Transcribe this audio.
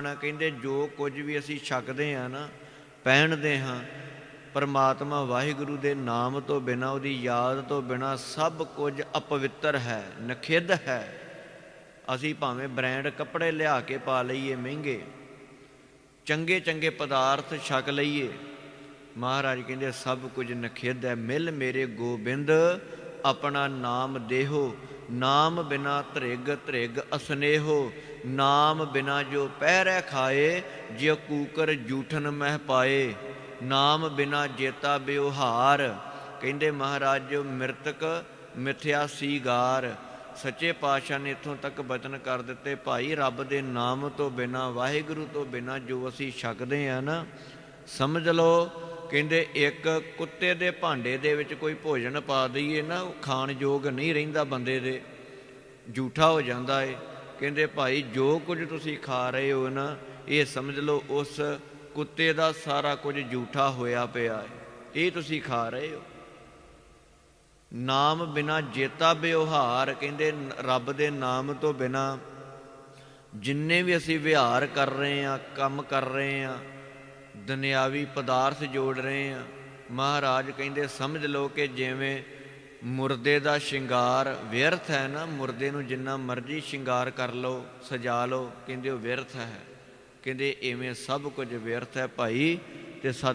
ਨਾ ਕਹਿੰਦੇ, ਜੋ ਕੁਝ ਵੀ ਅਸੀਂ ਛਕਦੇ ਆ ਨਾ, ਪਹਿਨਦੇ ਹਾਂ, ਪਰਮਾਤਮਾ ਵਾਹਿਗੁਰੂ ਦੇ ਨਾਮ ਤੋਂ ਬਿਨਾ, ਉਹਦੀ ਯਾਦ ਤੋਂ ਬਿਨਾ ਸਭ ਕੁਝ ਅਪਵਿੱਤਰ ਹੈ, ਨਖਿੱਧ ਹੈ। ਅਸੀਂ ਭਾਵੇਂ ਬ੍ਰਾਂਡ ਕੱਪੜੇ ਲਿਆ ਕੇ ਪਾ ਲਈਏ ਮਹਿੰਗੇ ਚੰਗੇ ਚੰਗੇ ਪਦਾਰਥ ਛਕ ਲਈਏ, ਮਹਾਰਾਜ ਕਹਿੰਦੇ, ਸਭ ਕੁਝ ਨਖਿੱਧ ਹੈ। ਮਿਲ ਮੇਰੇ ਗੋਬਿੰਦ, ਆਪਣਾ ਨਾਮ ਦੇਹੋ। ਨਾਮ ਬਿਨਾ ਧ੍ਰਿਗ ਧ੍ਰਿਗ ਅਸਨੇਹੋ, ਨਾਮ ਬਿਨਾ ਜੋ ਪਹਿਰੈ ਖਾਏ, ਜਿਉ ਕੂਕਰ ਜੂਠਨ ਮਹਿ ਪਾਏ। ਨਾਮ ਬਿਨਾ ਜੇਤਾ ਬਿਵਹਾਰ ਕਹਿੰਦੇ ਮਹਾਰਾਜ ਜੋ ਮਿਰਤਕ ਮਿਥਿਆ ਸੀਗਾਰ। ਸੱਚੇ ਪਾਤਸ਼ਾਹ ਨੇ ਇਥੋਂ ਤੱਕ ਬਚਨ ਕਰ ਦਿੱਤੇ, ਭਾਈ ਰੱਬ ਦੇ ਨਾਮ ਤੋਂ ਬਿਨਾ, ਵਾਹਿਗੁਰੂ ਤੋਂ ਬਿਨਾ ਜੋ ਅਸੀਂ ਛਕਦੇ ਆ ਨਾ, ਸਮਝ ਲਓ ਕਹਿੰਦੇ ਇੱਕ ਕੁੱਤੇ ਦੇ ਭਾਂਡੇ ਦੇ ਵਿੱਚ ਕੋਈ ਭੋਜਨ ਪਾ ਦਈਏ ਨਾ, ਉਹ ਖਾਣ ਯੋਗ ਨਹੀਂ ਰਹਿੰਦਾ ਬੰਦੇ ਦੇ। ਝੂਠਾ ਹੋ ਜਾਂਦਾ ਏ। ਕਹਿੰਦੇ ਭਾਈ, ਜੋ ਕੁਝ ਤੁਸੀਂ ਖਾ ਰਹੇ ਹੋ ਨਾ, ਇਹ ਸਮਝ ਲਓ, ਉਸ ਕੁੱਤੇ ਦਾ ਸਾਰਾ ਕੁਝ ਝੂਠਾ ਹੋਇਆ ਪਿਆ ਹੈ ਇਹ ਤੁਸੀਂ ਖਾ ਰਹੇ ਹੋ। ਨਾਮ ਬਿਨਾ ਜੇਤਾ ਵਿਵਹਾਰ, ਕਹਿੰਦੇ ਰੱਬ ਦੇ ਨਾਮ ਤੋਂ ਬਿਨਾ ਜਿੰਨੇ ਵੀ ਅਸੀਂ ਵਿਹਾਰ ਕਰ ਰਹੇ ਆ ਕੰਮ ਕਰ ਰਹੇ ਆ ਦੁਨਿਆਵੀ ਪਦਾਰਥ ਜੋੜ ਰਹੇ ਆ ਮਹਾਰਾਜ ਕਹਿੰਦੇ, ਸਮਝ ਲਓ ਕਿ ਜਿਵੇਂ ਮੁਰਦੇ ਦਾ ਸ਼ਿੰਗਾਰ ਵਿਅਰਥ ਹੈ ਨਾ, ਮੁਰਦੇ ਨੂੰ ਜਿੰਨਾ ਮਰਜ਼ੀ ਸ਼ਿੰਗਾਰ ਕਰ ਲਓ, ਸਜਾ ਲਓ, ਕਹਿੰਦੇ ਉਹ ਵਿਅਰਥ ਹੈ। ਕਹਿੰਦੇ ਐਵੇਂ ਸਭ ਕੁਝ ਵਿਅਰਥ ਹੈ ਭਾਈ, ਤੇ ਸਤ